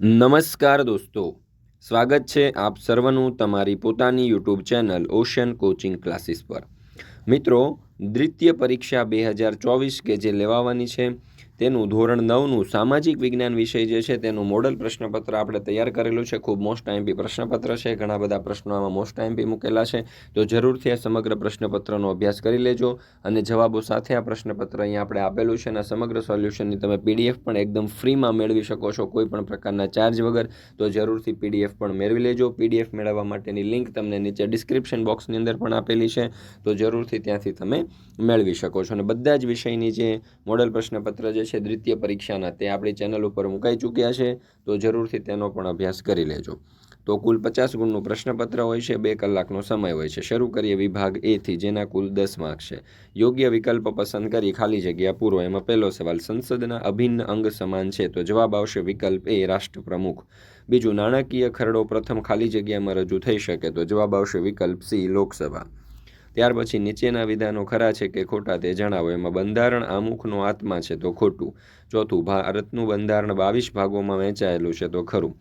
નમસ્કાર દોસ્તો. સ્વાગત છે આપ સર્વનું તમારી પોતાની YouTube channel ocean coaching classes પર. મિત્રો, દ્વિતીય પરીક્ષા બે હજાર ચોવીસ કે જે લેવાવાની છે તેનું ધોરણ નવનું સામાજિક વિજ્ઞાન વિષય જે છે, તેનું મોડલ પ્રશ્નપત્ર આપણે તૈયાર કરેલું છે. ખૂબ મોસ્ટ આઈમ્પી પ્રશ્નપત્ર છે. ઘણા બધા પ્રશ્નો આમાં મોસ્ટ આઈમ્પી મૂકેલા છે. તો જરૂરથી આ સમગ્ર પ્રશ્નપત્રનો અભ્યાસ કરી લેજો અને જવાબો સાથે આ પ્રશ્નપત્ર અહીંયા આપણે આપેલું છે અને સમગ્ર સોલ્યુશનની તમે પીડીએફ પણ એકદમ ફ્રીમાં મેળવી શકો છો કોઈ પણ પ્રકારના ચાર્જ વગર. તો જરૂરથી પીડીએફ પણ મેળવી લેજો. પીડીએફ મેળવવા માટેની લિંક તમને નીચે ડિસ્ક્રિપ્શન બોક્સની અંદર પણ આપેલી છે. તો જરૂરથી ત્યાંથી તમે મેળવી શકો છો. અને બધા જ વિષયની જે મોડલ પ્રશ્નપત્ર જે છે દ્વિતીય પરીક્ષાના, તે આપણી ચેનલ ઉપર મુકાઈ ચૂક્યા છે, તો જરૂરથી તેનો પણ અભ્યાસ કરી લેજો. તો કુલ પચાસ ગુણનું પ્રશ્નપત્ર હોય છે, બે કલાકનો સમય હોય છે. શરૂ કરીએ વિભાગ એથી જેના કુલ દસ માર્ક છે. યોગ્ય વિકલ્પ પસંદ કરી ખાલી જગ્યા પૂરો. એમાં પહેલો સવાલ, સંસદના અભિન્ન અંગ સમાન છે, તો જવાબ આવશે વિકલ્પ એ રાષ્ટ્રપ્રમુખ. બીજું, નાણાકીય ખરડો પ્રથમ ખાલી જગ્યામાં રજૂ થઈ શકે, તો જવાબ આવશે વિકલ્પ સી લોકસભા. ત્યાર પછી નીચેના વિધાનો ખરા છે કે ખોટા તે જણાવો. એમાં બંધારણ આમુખનો આત્મા છે તો ખોટું. ચોથું ભારતનું બંધારણ બાવીસ ભાગોમાં વહેંચાયેલું છે તો ખરું.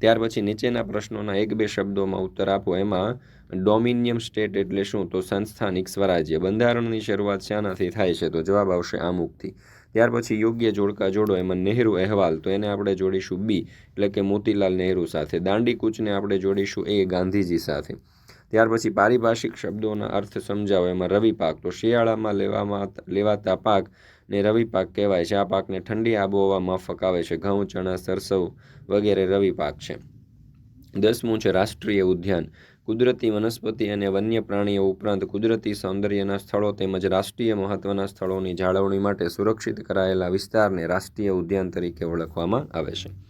ત્યાર પછી નીચેના પ્રશ્નોના એક બે શબ્દોમાં ઉત્તર આપો. એમાં ડોમિનિયમ સ્ટેટ એટલે શું? તો સંસ્થાનિક સ્વરાજ્ય. બંધારણની શરૂઆત શાનાથી થાય છે તો જવાબ આવશે આમુખથી. ત્યાર પછી યોગ્ય જોડકા જોડો. એમાં નહેરુ અહેવાલ. તો એને આપણે જોડીશું બી. એટલે કે મોતીલાલ નહેરુ સાથે. દાંડી કૂચને આપણે જોડીશું એ ગાંધીજી સાથે. ત્યાર પછી પારિભાષિક શબ્દોના અર્થ સમજાવો. એમાં રવિ પાક, તો શિયાળામાં લેવામાં લેવાતા પાક ને રવિ પાક કહેવાય છે. આ પાકને ઠંડી આબોહવા માફક આવે છે. ઘઉં, ચણા, સરસવ વગેરે રવિ પાક છે. દસમું છે રાષ્ટ્રીય ઉદ્યાન. કુદરતી વનસ્પતિ અને વન્ય પ્રાણીઓ ઉપરાંત કુદરતી સૌંદર્યના સ્થળો તેમજ રાષ્ટ્રીય મહત્ત્વના સ્થળોની જાળવણી માટે સુરક્ષિત કરાયેલા વિસ્તારને રાષ્ટ્રીય ઉદ્યાન તરીકે ઓળખવામાં આવે છે.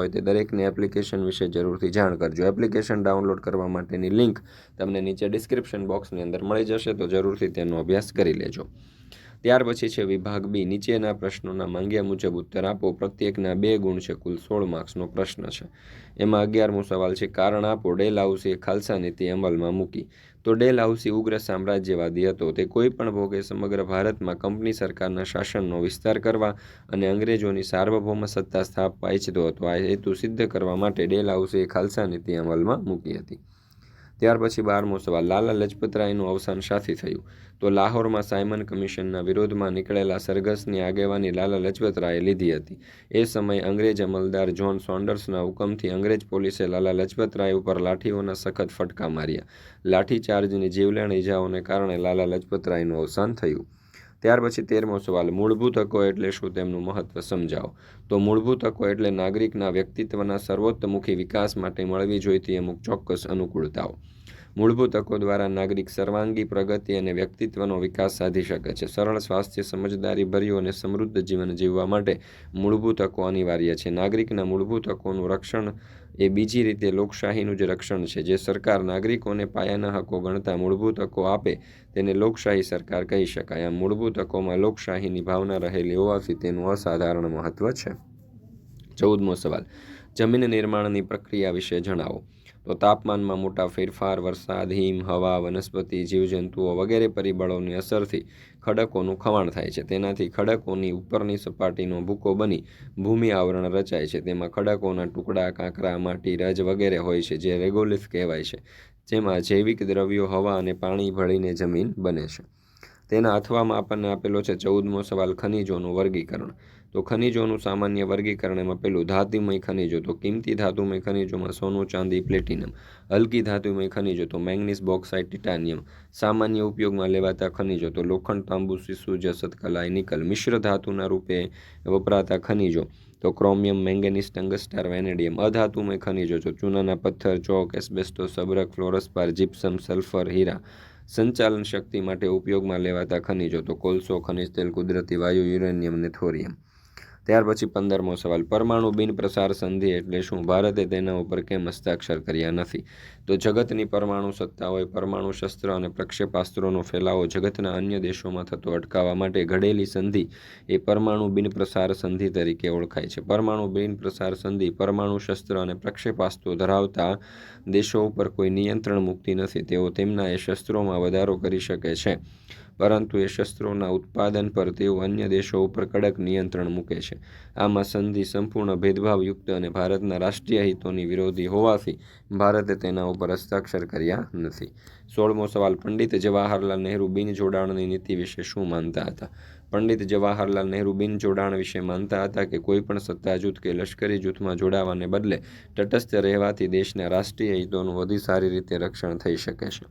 હોય તે દરેકને એપ્લિકેશન વિશે જરૂરથી જાણ કરજો. એપ્લિકેશન ડાઉનલોડ કરવા માટેની લિંક તમને નીચે ડિસ્ક્રિપ્શન બોક્સની અંદર મળી જશે, તો જરૂરથી તેનો અભ્યાસ કરી લેજો. ત્યાર પછી છે વિભાગ બી. નીચેના પ્રશ્નોના માંગ્યા મુજબ ઉત્તર આપો. પ્રત્યેકના બે ગુણ છે, કુલ સોળ માર્ક્સનો પ્રશ્ન છે. એમાં અગિયારમો સવાલ છે, કારણ આપો, ડેલ હાઉસે ખાલસા નીતિ અમલમાં મૂકી. તો ડેલ હાઉસી ઉગ્ર સામ્રાજ્યવાદી હતો. તે કોઈ પણ ભોગે સમગ્ર ભારતમાં કંપની સરકારના શાસનનો વિસ્તાર કરવા અને અંગ્રેજોની સાર્વભૌમ સત્તા સ્થાપવા ઈચ્છતો હતો. આ હેતુ સિદ્ધ કરવા માટે ડેલ હાઉસે ખાલસા નીતિ અમલમાં મૂકી હતી. ત્યાર પછી બારમો સવાલ, લાલા લજપતરાયનું અવસાન શાથી થયું? તો લાહોરમાં સાયમન કમિશનના વિરોધમાં નીકળેલા સરઘસની આગેવાની લાલા લજપતરાયે લીધી હતી. એ સમયે અંગ્રેજ અમલદાર જ્હોન સોન્ડર્સના હુકમથી અંગ્રેજ પોલીસે લાલા લજપતરાય ઉપર લાઠીઓના સખત ફટકા માર્યા. લાઠીચાર્જની જીવલેણ ઇજાઓને કારણે લાલા લજપતરાયનું અવસાન થયું. ત્યાર પછી તેરમો સવાલ મૂળભૂત હકો એટલે શું તેમનું મહત્વ સમજાવો. તો મૂળભૂત હકો એટલે નાગરિકના વ્યક્તિત્વના સર્વોત્તમુખી વિકાસ માટે મળવી જોઈતી અમુક ચોક્કસ અનુકૂળતાઓ. મૂળભૂત હકો દ્વારા નાગરિક સર્વાંગી પ્રગતિ અને વ્યક્તિત્વનો વિકાસ સાધી શકે છે. સરળ સ્વાસ્થ્ય સમજદારી ભર્યું અને સમૃદ્ધ જીવન જીવવા માટે મૂળભૂત હકો અનિવાર્ય છે. નાગરિકના મૂળભૂત હકોનું રક્ષણ એ બીજી રીતે લોકશાહીનું જ રક્ષણ છે. જે સરકાર નાગરિકોને પાયાના હકો ગણતા મૂળભૂત હકો આપે તેને લોકશાહી સરકાર કહી શકાય. આ મૂળભૂત હકોમાં લોકશાહીની ભાવના રહેલી હોવાથી તેનું અસાધારણ મહત્ત્વ છે. ચૌદમો સવાલ. જમીન નિર્માણની પ્રક્રિયા વિશે જણાવો. તો તાપમાનમાં મોટા ફેરફાર, વરસાદ, હિમ, હવા, વનસ્પતિ, જીવજંતુઓ વગેરે પરિબળોની અસરથી ખડકોનું ખવાણ થાય છે. તેનાથી ખડકોની ઉપરની સપાટીનો ભૂકો બની ભૂમિ આવરણ રચાય છે. તેમાં ખડકોના ટુકડા, કાંકરા, માટી, રજ વગેરે હોય છે, જે રેગોલિફ કહેવાય છે, જેમાં જૈવિક દ્રવ્યો હવા અને પાણી ભળીને જમીન બને છે. તેના અથવામાં આપણને આપેલો છે ચૌદમો સવાલ, ખનિજોનું વર્ગીકરણ. તો ખનિજોનું સામાન્ય વર્ગીકરણ એમાં પેલું ધાતુમય ખનિજો. તો કિંમતી ધાતુમય ખનિજોમાં સોનું, ચાંદી, પ્લેટિનમ. હલકી ધાતુમય ખનિજો તો મેંગનીઝ, બોક્સાઇડ, ટિટાનિયમ. સામાન્ય ઉપયોગમાં લેવાતા ખનિજો તો લોખંડ, તાંબુ, શિશુ જસત કલાઈ નિકલ મિશ્ર ધાતુના રૂપે વપરાતા ખનિજો તો ક્રોમિયમ મેંગેનીસ ટંગસ્ટાર, વેનેડિયમ. અધાતુમય ખનિજો તો ચૂનાના પથ્થર, ચોક, એસ્બેસ્ટો, સબરક ફ્લોરસપાર જીપ્સમ, સલ્ફર, હીરા. સંચાલન શક્તિ માટે ઉપયોગમાં લેવાતા ખનિજો તો કોલસો, ખનિજ તેલ, કુદરતી વાયુ, યુરેનિયમ અને થોરિયમ. ત્યાર પછી પંદરમો સવાલ. પરમાણુ બિન પ્રસાર સંધિ એટલે શું? ભારતે તેના ઉપર કેમ હસ્તાક્ષર કર્યા નથી? તો જગતની પરમાણુ સત્તાઓએ પરમાણુ શસ્ત્ર અને પ્રક્ષેપાસ્ત્રોનો ફેલાવો જગતના અન્ય દેશોમાં થતો અટકાવવા માટે ઘડેલી સંધિ એ પરમાણુ બિન પ્રસાર સંધિ તરીકે ઓળખાય છે. પરમાણુ બિન પ્રસાર સંધિ પરમાણુ શસ્ત્ર અને પ્રક્ષેપાસ્ત્રો ધરાવતા દેશો ઉપર કોઈ નિયંત્રણ મુક્તિ નથી. તેઓ તેમના એ શસ્ત્રોમાં વધારો કરી શકે છે. પરંતુ એ શસ્ત્રોના ઉત્પાદન પર તેઓ અન્ય દેશો ઉપર કડક નિયંત્રણ મૂકે છે. આમાં સંધિ સંપૂર્ણ ભેદભાવયુક્ત અને ભારતના રાષ્ટ્રીય હિતોની વિરોધી હોવાથી ભારતે તેના ઉપર હસ્તાક્ષર કર્યા નથી. સોળમો સવાલ, પંડિત જવાહરલાલ નહેરુ બિન જોડાણની નીતિ વિશે શું માનતા હતા? પંડિત જવાહરલાલ નહેરુ બિન જોડાણ વિશે માનતા હતા કે કોઈપણ સત્તા જૂથ કે લશ્કરી જૂથમાં જોડાવાને બદલે તટસ્થ રહેવાથી દેશના રાષ્ટ્રીય હિતોનું વધુ સારી રીતે રક્ષણ થઈ શકે છે.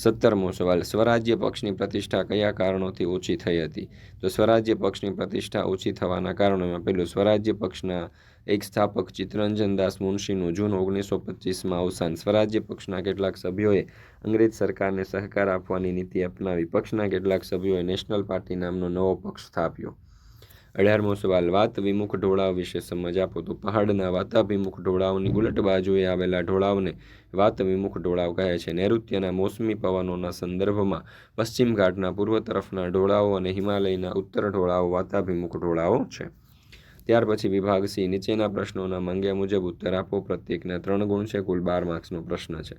સત્તરમો સવાલ, સ્વરાજ્ય પક્ષની પ્રતિષ્ઠા કયા કારણોથી ઓછી થઈ હતી? તો સ્વરાજ્ય પક્ષની પ્રતિષ્ઠા ઓછી થવાના કારણોમાં પહેલું, સ્વરાજ્ય પક્ષના એક સ્થાપક ચિત્તરંજન દાસ મુનશીનું જૂન ઓગણીસો પચીસમાં અવસાન. સ્વરાજ્ય પક્ષના કેટલાક સભ્યોએ અંગ્રેજ સરકારને સહકાર આપવાની નીતિ અપનાવી. પક્ષના કેટલાક સભ્યોએ નેશનલ પાર્ટી નામનો નવો પક્ષ સ્થાપ્યો. અઢારમો સવાલ વાત વિમુખ ઢોળાવ વિશે સમજ આપો તો પહાડના વાતાભિમુખ ઢોળાવની ઉલટ બાજુએ આવેલા ઢોળાવને વાત વિમુખ ઢોળાવ કહે છે. નૈઋત્યના મોસમી પવનોના સંદર્ભમાં પશ્ચિમ ઘાટના પૂર્વ તરફના ઢોળાવો અને હિમાલયના ઉત્તર ઢોળાવો વાતાભિમુખ ઢોળાવો છે. ત્યાર પછી વિભાગ સી, નીચેના પ્રશ્નોના માંગ્યા મુજબ ઉત્તર આપો. પ્રત્યેકના ત્રણ ગુણ છે, કુલ બાર માર્ક્સનો પ્રશ્ન છે.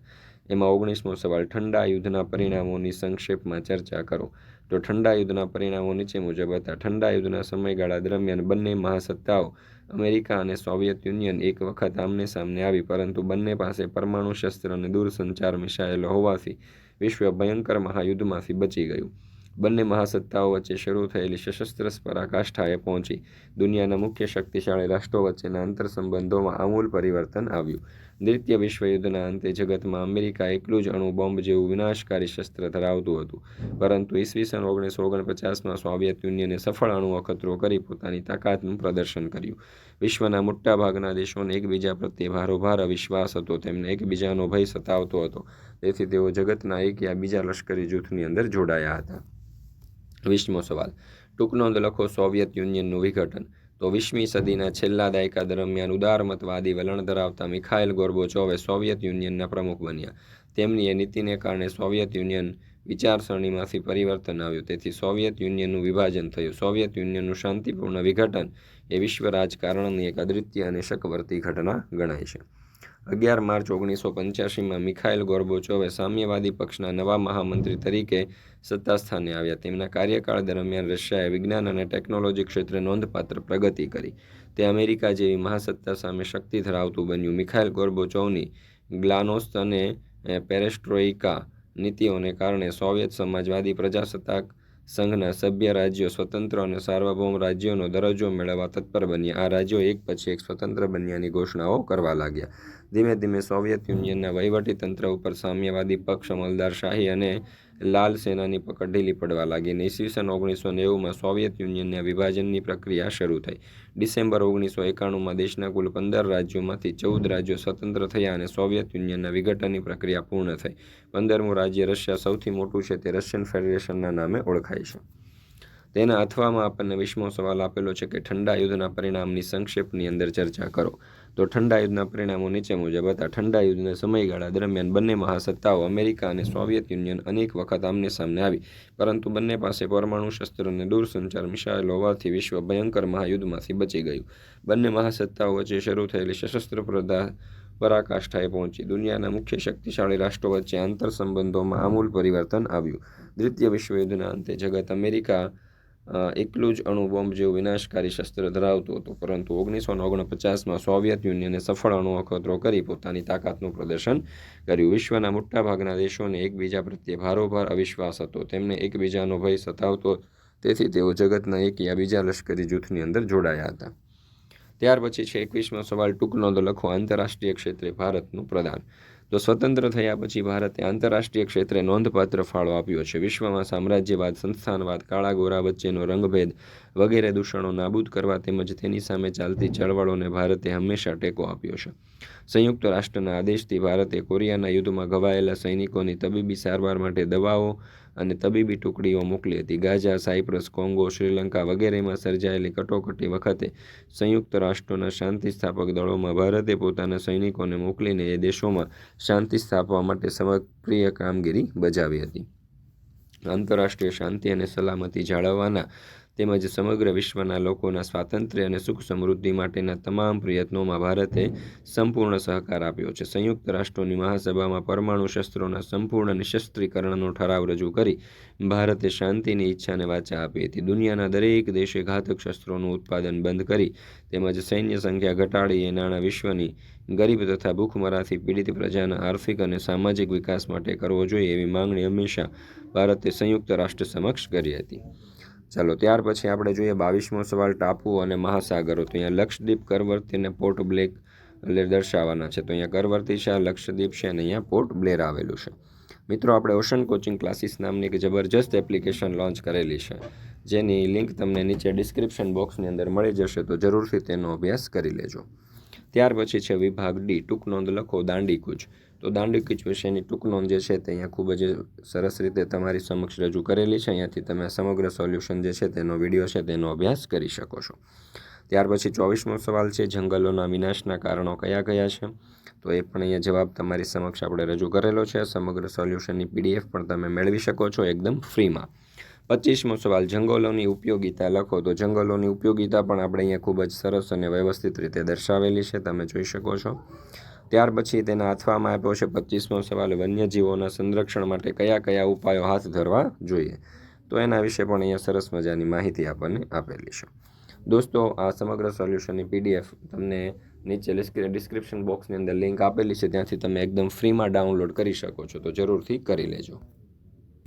એમાં ઓગણીસમો સવાલ ઠંડા યુદ્ધના પરિણામોની સંક્ષેપમાં ચર્ચા કરો. તો ઠંડા યુદ્ધના પરિણામો નીચે મુજબ હતા. ઠંડા યુદ્ધના સમયગાળા દરમિયાન બંને મહાસત્તાઓ, અમેરિકા અને સોવિયત યુનિયન એક વખત આમને સામને આવી, પરંતુ બંને પાસે પરમાણુ શસ્ત્ર અને દૂરસંચાર મિશાયેલો હોવાથી વિશ્વ ભયંકર મહાયુદ્ધમાંથી બચી ગયું. બંને મહાસત્તાઓ વચ્ચે શરૂ થયેલી સશસ્ત્ર પરાકાષ્ઠાએ પહોંચી. દુનિયાના મુખ્ય શક્તિશાળી રાષ્ટ્રો વચ્ચેના આંતર સંબંધોમાં આમૂલ પરિવર્તન આવ્યું. દ્વિતીય વિશ્વયુદ્ધના અંતે જગતમાં અમેરિકા એકલું જ અણુ બોમ્બ જેવું વિનાશકારી શસ્ત્ર ધરાવતું હતું. પરંતુ ઈસવીસન ઓગણીસો ઓગણપચાસમાં સોવિયત યુનિયને સફળ અણુ અખતરો કરી પોતાની તાકાતનું પ્રદર્શન કર્યું. વિશ્વના મોટાભાગના દેશોને એકબીજા પ્રત્યે ભારોભાર અવિશ્વાસ હતો. તેમને એકબીજાનો ભય સતાવતો હતો. તેથી તેઓ જગતના એક યા બીજા લશ્કરી જૂથની અંદર જોડાયા હતા. વીસમો સવાલ. ટૂંક નોંધ લખો સોવિયત યુનિયનનું વિઘટન. તો વીસમી સદીના છેલ્લા દાયકા દરમિયાન ઉદારમતવાદી વલણ ધરાવતા મિખાઇલ ગોર્બોચોવે સોવિયત યુનિયનના પ્રમુખ બન્યા. તેમની એ નીતિને કારણે સોવિયત યુનિયન વિચારસરણીમાંથી પરિવર્તન આવ્યું. તેથી સોવિયત યુનિયનનું વિભાજન થયું. સોવિયત યુનિયનનું શાંતિપૂર્ણ વિઘટન એ વિશ્વ રાજકારણની એક અદ્વિતીય અને શકવર્તી ઘટના ગણાય છે. અગિયાર માર્ચ ઓગણીસો પંચ્યાસીમાં મિખાઇલ ગોર્બોચોવે સામ્યવાદી પક્ષના નવા મહામંત્રી તરીકે સત્તાસ્થાને આવ્યા. તેમના કાર્યકાળ દરમિયાન રશિયાએ વિજ્ઞાન અને ટેકનોલોજી ક્ષેત્રે નોંધપાત્ર પ્રગતિ કરી. તે અમેરિકા જેવી મહાસત્તા સામે શક્તિ ધરાવતું બન્યું. મિખાઇલ ગોર્બોચોવની ગ્લાનોસ્ત અને પેરેસ્ટ્રોઇકા નીતિઓને કારણે સોવિયત સમાજવાદી પ્રજાસત્તાક સંઘના સભ્ય રાજ્યો સ્વતંત્ર અને સાર્વભૌમ રાજ્યોનો દરજ્જો મેળવવા તત્પર બન્યા. આ રાજ્યો એક પછી એક સ્વતંત્ર બન્યાની ઘોષણાઓ કરવા લાગ્યા. ધીમે ધીમે સોવિયત યુનિયનના વહીવટી તંત્ર ઉપર સામ્યવાદી પક્ષ અમલદારશાહી અને લાલ સેનાની પકડ ઢીલી પડવા લાગી. અને ઈસવીસન ઓગણીસો નેવુંમાં સોવિયત યુનિયનના વિભાજનની પ્રક્રિયા શરૂ થઈ. ડિસેમ્બર ઓગણીસો એકાણુંમાં દેશના કુલ પંદર રાજ્યોમાંથી ચૌદ રાજ્યો સ્વતંત્ર થયા અને સોવિયત યુનિયનના વિઘટનની પ્રક્રિયા પૂર્ણ થઈ. પંદરમું રાજ્ય રશિયા સૌથી મોટું છે તે રશિયન ફેડરેશનના નામે ઓળખાય છે. તેના અથવામાં આપણને વિશ્વમાં સવાલ આપેલો છે કે ઠંડા યુદ્ધના પરિણામની સંક્ષેપની અંદર ચર્ચા કરો. તો ઠંડા યુદ્ધના પરિણામો નીચે મુજબ હતા. ઠંડા યુદ્ધના સમયગાળા દરમિયાન બંને મહાસત્તાઓ, અમેરિકા અને સોવિયત યુનિયન, અનેક વખત આમને સામને આવી. પરંતુ બંને પાસે પરમાણુ શસ્ત્ર અને દૂરસંચાર, મિસાઇલ હોવાથી વિશ્વ ભયંકર મહાયુદ્ધમાંથી બચી ગયું. બંને મહાસત્તાઓ વચ્ચે શરૂ થયેલી સશસ્ત્ર પ્રધા પરાકાષ્ઠાએ પહોંચી. દુનિયાના મુખ્ય શક્તિશાળી રાષ્ટ્રો વચ્ચે આંતર સંબંધોમાં આમૂલ પરિવર્તન આવ્યું. દ્વિતીય વિશ્વયુદ્ધના અંતે જગત અમેરિકા એકલું જ અણુ બોમ્બ જેવું વિનાશકારી શસ્ત્ર ધરાવતું હતું, પરંતુ ઓગણીસો ઓગણપચાસમાં સોવિયત યુનિયને સફળ અણુ અખતરો કરી પોતાની તાકાતનું પ્રદર્શન કર્યું. વિશ્વના મોટાભાગના દેશોને એકબીજા પ્રત્યે ભારોભાર અવિશ્વાસ હતો. તેમને એકબીજાનો ભય સતાવતો, તેથી તેઓ જગતના એક યા બીજા લશ્કરી જૂથની અંદર જોડાયા હતા. ત્યાર પછી છે, એકવીસમાં સવાલ ટૂંક નોંધો લખો. આંતરરાષ્ટ્રીય ક્ષેત્રે ભારતનું પ્રદાન. તો સ્વતંત્ર થયા પછી ભારતે આંતરરાષ્ટ્રીય ક્ષેત્રે નોંધપાત્ર ફાળો આપ્યો છે. વિશ્વમાં સામ્રાજ્યવાદ, સંસ્થાનવાદ કાળા ગોરા વચ્ચેનો રંગભેદ વગેરે દૂષણો નાબૂદ કરવા તેમજ તેની સામે ચાલતી ચળવળોને ભારતે હંમેશા ટેકો આપ્યો છે. સંયુક્ત રાષ્ટ્રના આદેશથી ભારતે કોરિયાના યુદ્ધમાં ઘવાયેલા સૈનિકોની તબીબી સારવાર માટે દવાઓ અને તબીબી ટુકડીઓ મોકલી હતી. ગાઝા, સાયપ્રસ, કોંગો, શ્રીલંકા વગેરેમાં સર્જાયેલી કટોકટી વખતે સંયુક્ત રાષ્ટ્રોના શાંતિ સ્થાપક દળોમાં ભારતે પોતાના સૈનિકોને મોકલીને એ દેશોમાં શાંતિ સ્થાપવા માટે સક્રિય કામગીરી બજાવી હતી. આંતરરાષ્ટ્રીય શાંતિ અને સલામતી જાળવવાના તેમજ સમગ્ર વિશ્વના લોકોના સ્વાતંત્ર્ય અને સુખ સમૃદ્ધિ માટેના તમામ પ્રયત્નોમાં ભારતે સંપૂર્ણ સહકાર આપ્યો છે. સંયુક્ત રાષ્ટ્રોની મહાસભામાં પરમાણુ શસ્ત્રોના સંપૂર્ણ નિશસ્ત્રીકરણનો ઠરાવ રજૂ કરી ભારતે શાંતિની ઈચ્છાને વાચા આપી હતી. દુનિયાના દરેક દેશે ઘાતક શસ્ત્રોનું ઉત્પાદન બંધ કરી તેમજ સૈન્ય સંખ્યા ઘટાડી એ નાણાં વિશ્વની ગરીબ તથા ભૂખમરાથી પીડિત પ્રજાના આર્થિક અને સામાજિક વિકાસ માટે કરવો જોઈએ એવી માંગણી હંમેશા ભારતે સંયુક્ત રાષ્ટ્ર સમક્ષ કરી હતી. ચાલો, ત્યાર પછી આપણે જોઈએ બાવીસમો સવાલ, ટાપુ અને મહાસાગરો. તો અહીંયા લક્ષદ્વીપ, કરવર્તી અને પોર્ટ બ્લેક એટલે દર્શાવવાના છે. તો અહીંયા કરવર્તી છે, આ લક્ષદ્વીપ છે અને અહીંયા પોર્ટ બ્લેર આવેલું છે. મિત્રો, આપણે ઓશન કોચિંગ ક્લાસીસ નામની એક જબરજસ્ત એપ્લિકેશન લોન્ચ કરેલી છે. જેની લિંક તમને નીચે ડિસ્ક્રિપ્શન બોક્સની અંદર મળી જશે, તો જરૂરથી તેનો અભ્યાસ કરી લેજો. ત્યાર પછી છે વિભાગ ડી, ટૂંક નોંધ લખો દાંડીકૂચ તો દાંડીકૂચ વિશેની ટૂંક નોંધ જે છે તે અહીંયા ખૂબ જ સરસ રીતે તમારી સમક્ષ રજૂ કરેલી છે. અહીંયાથી તમે સમગ્ર સોલ્યુશન જે છે તેનો વીડિયો છે તેનો અભ્યાસ કરી શકો છો. ત્યાર પછી ચોવીસમો સવાલ છે, જંગલોના વિનાશના કારણો કયા કયા છે? તો એ પણ અહીંયા જવાબ તમારી સમક્ષ આપણે રજૂ કરેલો છે. સમગ્ર સોલ્યુશનની પીડીએફ પણ તમે મેળવી શકો છો એકદમ ફ્રીમાં. પચીસમો સવાલ, જંગલોની ઉપયોગિતા લખો. તો જંગલોની ઉપયોગિતા પણ આપણે અહીંયા ખૂબ જ સરસ અને વ્યવસ્થિત રીતે દર્શાવેલી છે. તમે જોઈ શકો છો. ત્યાર પછી તેના અથવામાં આપ્યો છે પચીસમો સવાલ, વન્યજીવોના સંરક્ષણ માટે કયા કયા ઉપાયો હાથ ધરવા જોઈએ? તો એના વિશે પણ અહીંયા સરસ મજાની માહિતી આપણને આપેલી છે. દોસ્તો, આ સમગ્ર સોલ્યુશનની પીડીએફ તમને નીચે ડિસ્ક્રિપ્શન બોક્સની અંદર લિંક આપેલી છે, ત્યાંથી તમે એકદમ ફ્રીમાં ડાઉનલોડ કરી શકો છો, તો જરૂરથી કરી લેજો.